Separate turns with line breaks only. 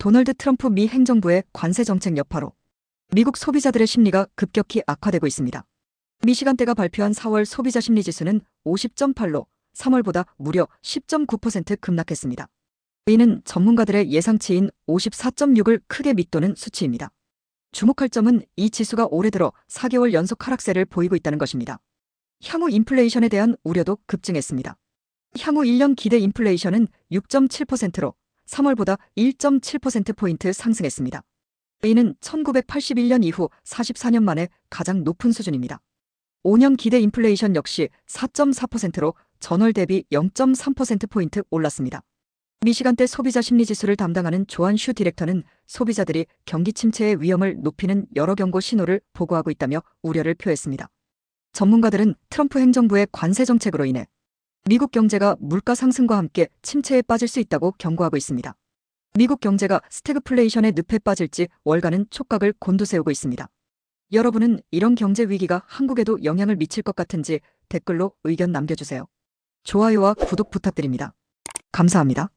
도널드 트럼프 미 행정부의 관세 정책 여파로 미국 소비자들의 심리가 급격히 악화되고 있습니다. 미 시간대가 발표한 4월 소비자 심리 지수는 50.8로 3월보다 무려 10.9% 급락했습니다. 이는 전문가들의 예상치인 54.6을 크게 밑도는 수치입니다. 주목할 점은 이 지수가 올해 들어 4개월 연속 하락세를 보이고 있다는 것입니다. 향후 인플레이션에 대한 우려도 급증했습니다. 향후 1년 기대 인플레이션은 6.7%로 3월보다 1.7%포인트 상승했습니다. 이는 1981년 이후 44년 만에 가장 높은 수준입니다. 5년 기대 인플레이션 역시 4.4%로 전월 대비 0.3%포인트 올랐습니다. 미시간대 소비자 심리 지수를 담당하는 조한 슈 디렉터는 소비자들이 경기 침체의 위험을 높이는 여러 경고 신호를 보고하고 있다며 우려를 표했습니다. 전문가들은 트럼프 행정부의 관세 정책으로 인해 미국 경제가 물가 상승과 함께 침체에 빠질 수 있다고 경고하고 있습니다. 미국 경제가 스태그플레이션의 늪에 빠질지 월가는 촉각을 곤두세우고 있습니다. 여러분은 이런 경제 위기가 한국에도 영향을 미칠 것 같은지 댓글로 의견 남겨주세요. 좋아요와 구독 부탁드립니다. 감사합니다.